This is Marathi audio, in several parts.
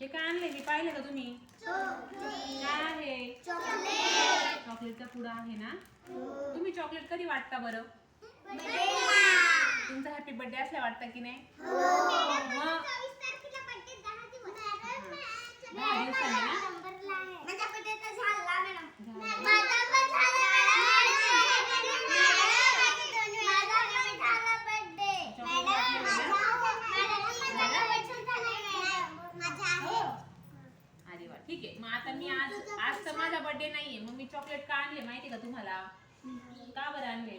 हे काय आणलंय? मी पाहिलं का तुम्ही? काय आहे? चॉकलेटचा पुडा आहे ना? तुम्ही चॉकलेट कधी वाटता बरं? तुमचा हॅपी बर्थडे असल्या वाटता की नाही? मग ठीक आहे. मग आता मी आज आज तर माझा बर्थडे नाहीये. मग मी चॉकलेट का आणले माहिती का तुम्हाला? का बरं आणले?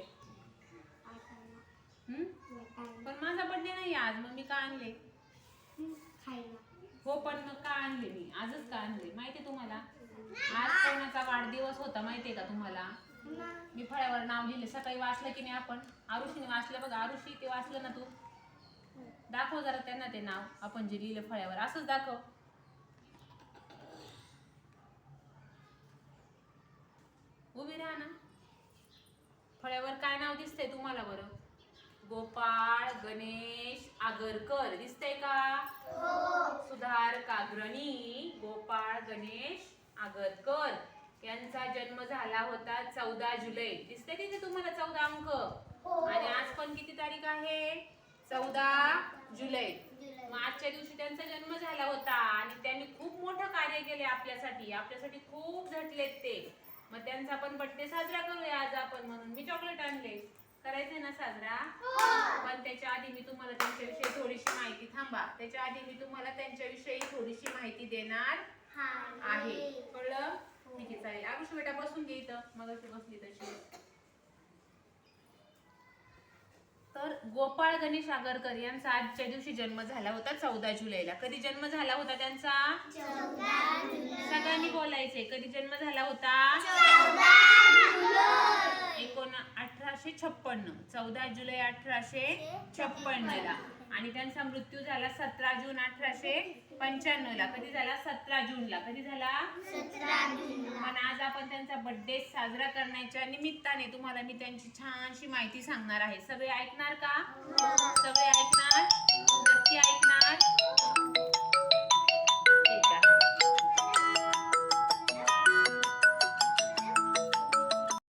हम्म? पण माझा बर्थडे नाही आज. मग मी का आणले? हो पण मग का आणले मी? आजच का आणले? माहिती तुम्हाला? आज कोणाचा वाढदिवस होता माहितीये का तुम्हाला? मी फळ्यावर नाव लिहिले. सकाळी वाचलं की नाही आपण? आरुषीने वाचलं. बघ आरुषी ते वाचलं ना तू? दाखव जरा त्यांना ते नाव. आपण जे लिहिलं फळ्यावर. असंच दाखव. उभी राहा ना. फळ्यावर काय नाव दिसतंय तुम्हाला बरं? गोपाळ गणेश आगरकर. दिसतंय का? सुधार कागरणी गोपाळ गणेश आगरकर. यांचा जन्म झाला होता चौदा जुलै. दिसतंय तिथे तुम्हाला चौदा अंक. आणि आज पण किती तारीख आहे? चौदा जुलै. मग आजच्या दिवशी त्यांचा जन्म झाला होता आणि त्यांनी खूप मोठं कार्य केले आपल्यासाठी. आपल्यासाठी खूप झटलेत ते. मग त्यांचा पण बर्थडे साजरा करूया आज आपण म्हणून. मी चॉकलेट आणले. करायचंय ना साजरा? पण त्याच्या आधी मी तुम्हाला त्यांच्याविषयी थोडीशी माहिती थांबा. त्याच्या आधी मी तुम्हाला त्यांच्याविषयी थोडीशी माहिती देणार आहे. कळलं? ठीक आहे चालेल. आरुष बेटा बसून घे इथं. मग बसली तशी. तर गोपाळ गणेश आगरकर यांचा आजच्या दिवशी जन्म झाला होता चौदा जुलैला. कधी जन्म झाला होता त्यांचा? बोलायचे कधी जन्म झाला होता? एकोण अठराशे छप्पन्न चौदा जुलै अठराशे छप्पन्न ला. आणि त्यांचा मृत्यू झाला सतरा जून अठराशे पंच्याण्णव ला. कधी झाला? सतरा जून ला. कधी झाला? पण आज आपण त्यांचा बर्थडे साजरा करण्याच्या निमित्ताने तुम्हाला मी त्यांची छानशी माहिती सांगणार आहे. सगळे ऐकणार का? सगळे ऐकणार